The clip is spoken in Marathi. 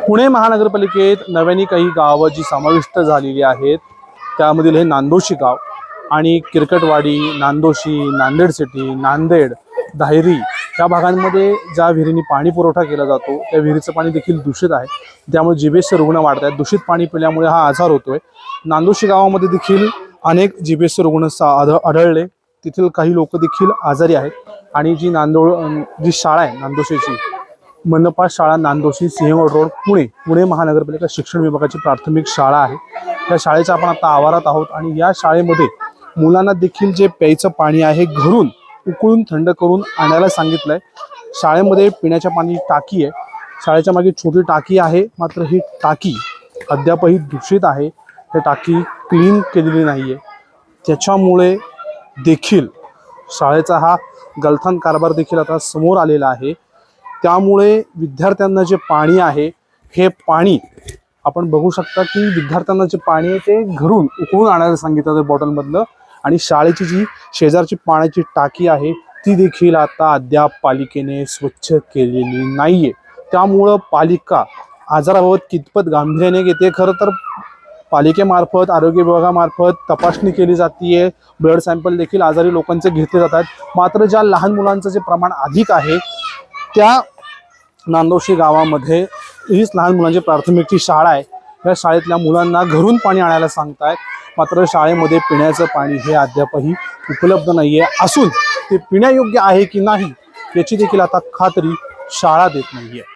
पुणे महानगरपालिकेत नव्याने काही गावं जी समाविष्ट झालेली आहेत त्यामधील हे नांदोशी गाव आणि किरकटवाडी नांदोशी नांदेड सिटी नांदेड धायरी या भागांमध्ये ज्या विहिरींनी पाणी पुरवठा केला जातो त्या विहिरीचं पाणी देखील दूषित आहे. त्यामुळे जिबेसचे रुग्ण वाढत आहेत दूषित पाणी पिल्यामुळे हा आजार होतोय. नांदोशी गावामध्ये देखील अनेक जिबेसचे रुग्ण सा- आढ- आढळले. तेथील काही लोक देखील आजारी आहेत. आणि जी नांदोळ जी शाळा आहे नांदोशीची मनपा शाळा नांदोशी सिंहगड रोड पुणे. पुणे महानगरपालिका शिक्षण विभागाची प्राथमिक शाळा आहे. त्या शाळेच्या आपण आता आवारात आहोत आणि या शाळेमध्ये मुलांना देखील जे प्यायचं पाणी आहे घरून उकळून थंड करून आणायला सांगितलंय. शाळेमध्ये पिण्याच्या पाणी टाकी आहे. शाळेच्या मागे छोटी टाकी आहे मात्र ही टाकी अद्यापही दूषित आहे. ही टाकी क्लीन केलेली नाही आहे त्याच्यामुळे देखील शाळेचा हा गलथान कारभार देखील आता समोर आलेला आहे. त्यामुळे विद्यार्थ्यांना जे पाणी आहे हे पाणी आपण बघू शकता की विद्यार्थ्यांना जे पाणी आहे ते घरून उकळून आणायला सांगितलं ते बॉटलमधलं. आणि शाळेची जी शेजारची पाण्याची टाकी आहे ती देखील आता अद्याप पालिकेने स्वच्छ केलेली नाहीये. त्यामुळं पालिका आजाराबाबत कितपत गांभीर्याने घेते खरं तर पालिकेमार्फत आरोग्य विभागामार्फत तपासणी केली जाते ब्लड सॅम्पल देखील आजारी लोकांचे घेतले जातात. मात्र ज्या लहान मुलांचं जे प्रमाण अधिक आहे त्या नांदोशी गावामध्ये हीच लहान मुलांची प्राथमिकची शाळा आहे. या शाळेतल्या मुलांना घरून पाणी आणायला सांगतायत. मात्र शाळेमध्ये पिण्याचं पाणी हे अद्यापही उपलब्ध नाही आहे असून ते पिण्यायोग्य आहे की नाही याची देखील आता खात्री शाळा देत नाही आहे